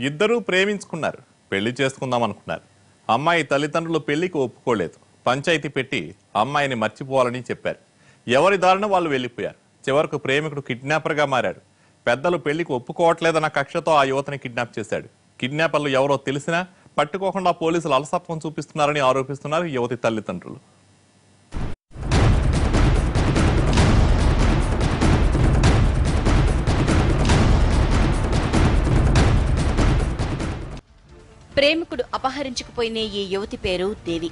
ఇద్దరూ ప్రేమించుకున్నారు పెళ్ళి చేసుకుందాం అనుకున్నారు. అమ్మాయి తల్లిదండ్రులు పెళ్ళికి ఒప్పుకోలేదు. పంచాయతీ పెట్టి అమ్మాయిని మర్చిపోవాలని చెప్పారు. ఎవరి దారిన వాళ్ళు వెళ్ళిపోయారు. చివరకు ప్రేమికుడు కిడ్నాపర్గా మారాడు. పెద్దలు పెళ్ళికి ఒప్పుకోవట్లేదన్న కక్షతో ఆ యువతని కిడ్నాప్ చేశాడు. కిడ్నాపర్లు ఎవరో తెలిసినా పట్టుకోకుండా పోలీసులు అలసత్వం చూపిస్తున్నారని ఆరోపిస్తున్నారు యువతి తల్లిదండ్రులు. ప్రేమికుడు అపహరించుకుపోయిన ఈ యువతి పేరు దేవి.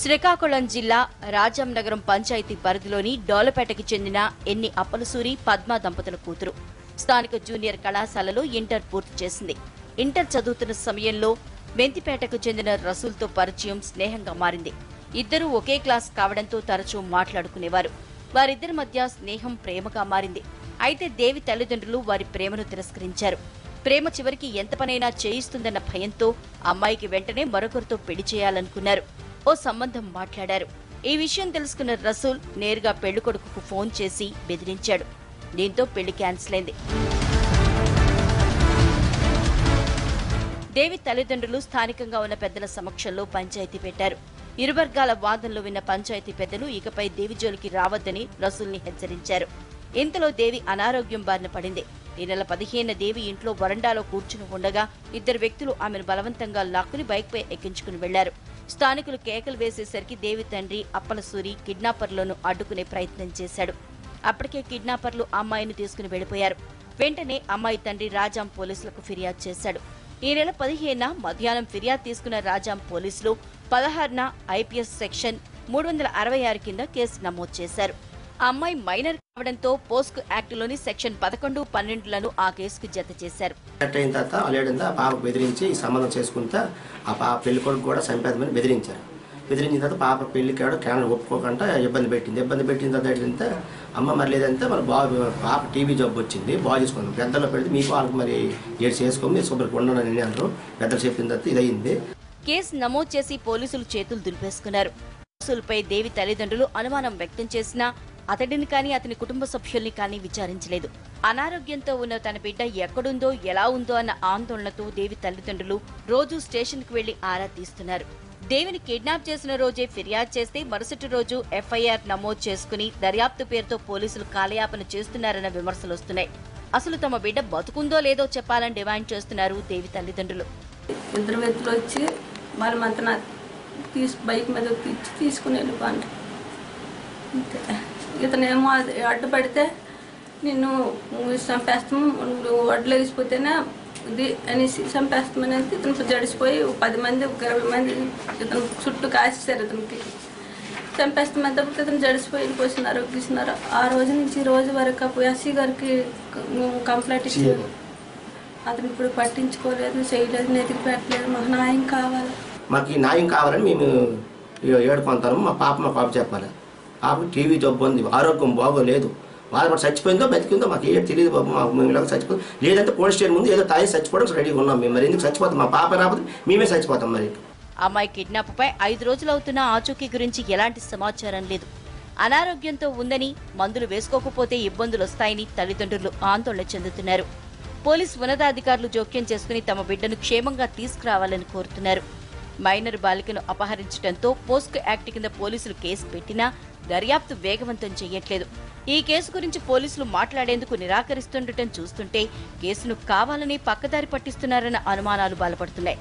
శ్రీకాకుళం జిల్లా రాజాంనగరం పంచాయతీ పరిధిలోని డోలపేటకి చెందిన ఎన్ని అప్పలసూరి పద్మ దంపతుల కూతురు. స్థానిక జూనియర్ కళాశాలలో ఇంటర్ పూర్తి చేసింది. ఇంటర్ చదువుతున్న సమయంలో మెంతిపేటకు చెందిన రసూల్తో పరిచయం స్నేహంగా మారింది. ఇద్దరూ ఒకే క్లాస్ కావడంతో తరచూ మాట్లాడుకునేవారు. వారిద్దరి మధ్య స్నేహం ప్రేమగా మారింది. అయితే దేవి తల్లిదండ్రులు వారి ప్రేమను తిరస్కరించారు. ప్రేమ చివరికి ఎంత పనైనా చేయిస్తుందన్న భయంతో అమ్మాయికి వెంటనే మరొకరితో పెళ్ళి చేయాలనుకున్నారు. ఓ సంబంధం మాట్లాడారు. ఈ విషయం తెలుసుకున్న రసూల్ నేరుగా పెళ్ళికొడుకుకు ఫోన్ చేసి బెదిరించాడు. దీంతో పెళ్ళి క్యాన్సిల్ అయింది దేవి తల్లిదండ్రులు స్థానికంగా ఉన్న పెద్దల సమక్షంలో పంచాయతీ పెట్టారు. ఇరు వర్గాల వాదనలు విన్న పంచాయతీ పెద్దలు ఇకపై దేవి జోలికి రావద్దని రసూల్ని హెచ్చరించారు. ఇంతలో దేవి అనారోగ్యం బారిన పడింది. ఈ నెల పదిహేను దేవి ఇంట్లో వరండాలో కూర్చుని ఉండగా ఇద్దరు వ్యక్తులు ఆమెను బలవంతంగా లాక్కుని బైక్పై ఎక్కించుకుని వెళ్ళారు. స్థానికులు కేకలు వేసేసరికి దేవి తండ్రి అప్పలసూరి కిడ్నాపర్లను అడ్డుకునే ప్రయత్నం చేశాడు. అప్పటికే కిడ్నాపర్లు అమ్మాయిని తీసుకుని వెళ్ళిపోయారు వెంటనే అమ్మాయి తండ్రి రాజాం పోలీసులకు ఫిర్యాదు చేశాడు. ఈ నెల పదిహేన మధ్యాహ్నం ఫిర్యాదు తీసుకున్న రాజాం పోలీసులు పదహారున ఐపీఎస్ సెక్షన్ మూడు వందల అరవై ఆరు కింద కేసు నమోదు చేశారు. అమ్మాయి మైనర్ కావడంతో పోస్క్ యాక్టులోని సెక్షన్ పదకొండు పన్నెండులను ఆ కేసుకు జత చేశారు. అయిన తర్వాత అల్లేడంతా ఆ పాపకు బెదిరించి ఈ సంబంధం చేసుకుంటా ఆ పాప పెళ్ళి కొడుకు కూడా చంపేద్దామని బెదిరించారు. బెదిరించిన తర్వాత పాప పెళ్ళికి కూడా క్యాన్ ఒప్పుకోకుండా ఇబ్బంది పెట్టింది. ఇబ్బంది పెట్టిన తర్వాత ఏంటంటే అమ్మ మరి లేదంటే మరి బాబు పాప టీబీ జబ్బు వచ్చింది బాగా చేసుకుందాం పెద్దలు పెడితే మీకు వాళ్ళకి మరి ఏడు చేసుకోండి మీరు శుభ్రంగా ఉండనని అన్నారు. పెద్దలు చెప్పిన తర్వాత ఇది అయింది కేసు నమోదు చేసి పోలీసులు చేతులు దులిపేసుకున్నారు. పోలీసులపై దేవి తల్లిదండ్రులు అనుమానం వ్యక్తం చేసినా అతడిని కానీ అతని కుటుంబ సభ్యుల్ని కానీ విచారించలేదు. అనారోగ్యంతో ఉన్న తన బిడ్డ ఎక్కడుందో ఎలా ఉందో అన్న ఆందోళనతో దేవి తల్లిదండ్రులు రోజు స్టేషన్కు వెళ్ళి ఆరా తీస్తున్నారు. దేవిని కిడ్నాప్ చేసిన రోజే ఫిర్యాదు చేస్తే మరుసటి రోజు ఎఫ్ఐఆర్ నమోదు చేసుకుని దర్యాప్తు పేరుతో పోలీసులు కాలయాపన చేస్తున్నారన్న విమర్శలు వస్తున్నాయి. అసలు తమ బిడ్డ బతుకుందో లేదో చెప్పాలని డిమాండ్ చేస్తున్నారు దేవి తల్లిదండ్రులు. ఇద్దరు వ్యక్తులు వచ్చి మరి మంత తీసి బైక్ మీద తీసుకుని వెళ్ళిపోండి. ఇతనేమో అది అడ్డుపడితే నిన్ను చంపేస్తాము నువ్వు వడ్లు వేసిపోతేనే ఇది అనేసి చంపేస్తామని అంటే ఇతను జడిసిపోయి పది మంది ఒక ఇరవై మంది ఇతను చుట్టూ కాసేసారు ఇతనికి. చంపేస్తామంటే ఇతను జడిసిపోయి వెళ్ళిపోతున్నారు తీస్తున్నారు ఆ రోజు నుంచి ఈ రోజు వరకు ఎస్సీ గారికి కంప్లైంట్ ఇచ్చారు అతను ఇప్పుడు పట్టించుకోలేదు చేయలేదు నెతికి పెట్టలేదు మాకు న్యాయం కావాలి. మాకు ఈ న్యాయం కావాలని మేము ఏడుకుంటాము మా పాప మా పాప చెప్పాలి. పాప టీవీ జబ్బు ఉంది ఆరోగ్యం బాగోలేదు. వాళ్ళు చచ్చిపోయిందో బతికిందో మాకు ఏం తెలియదు బాబు మాకు మేము చచ్చిపోయింది లేదంటే పోలీస్ స్టేషన్ ముందు ఏదో తాగి చచ్చిపోవడం రెడీగా ఉన్నాం మేము మరి. ఎందుకు చచ్చిపోతాం? మా పాప రాకపోతే మేమే చచ్చిపోతాం మరి. అమ్మాయి కిడ్నాప్ పై ఐదు రోజులవుతున్న ఆచూకీ గురించి ఎలాంటి సమాచారం లేదు. అనారోగ్యంతో ఉందని మందులు వేసుకోకపోతే ఇబ్బందులు వస్తాయని తల్లిదండ్రులు ఆందోళన చెందుతున్నారు. పోలీసు ఉన్నతాధికారులు జోక్యం చేసుకుని తమ బిడ్డను క్షేమంగా తీసుకురావాలని కోరుతున్నారు. మైనర్ బాలికను అపహరించడంతో పోస్కో యాక్ట్ కింద పోలీసులు కేసు పెట్టినా దర్యాప్తు వేగవంతం చేయట్లేదు ఈ కేసు గురించి పోలీసులు మాట్లాడేందుకు నిరాకరిస్తుండటం చూస్తుంటే కేసును కావాలని పక్కదారి పట్టిస్తున్నారన్న అనుమానాలు బలపడుతున్నాయి.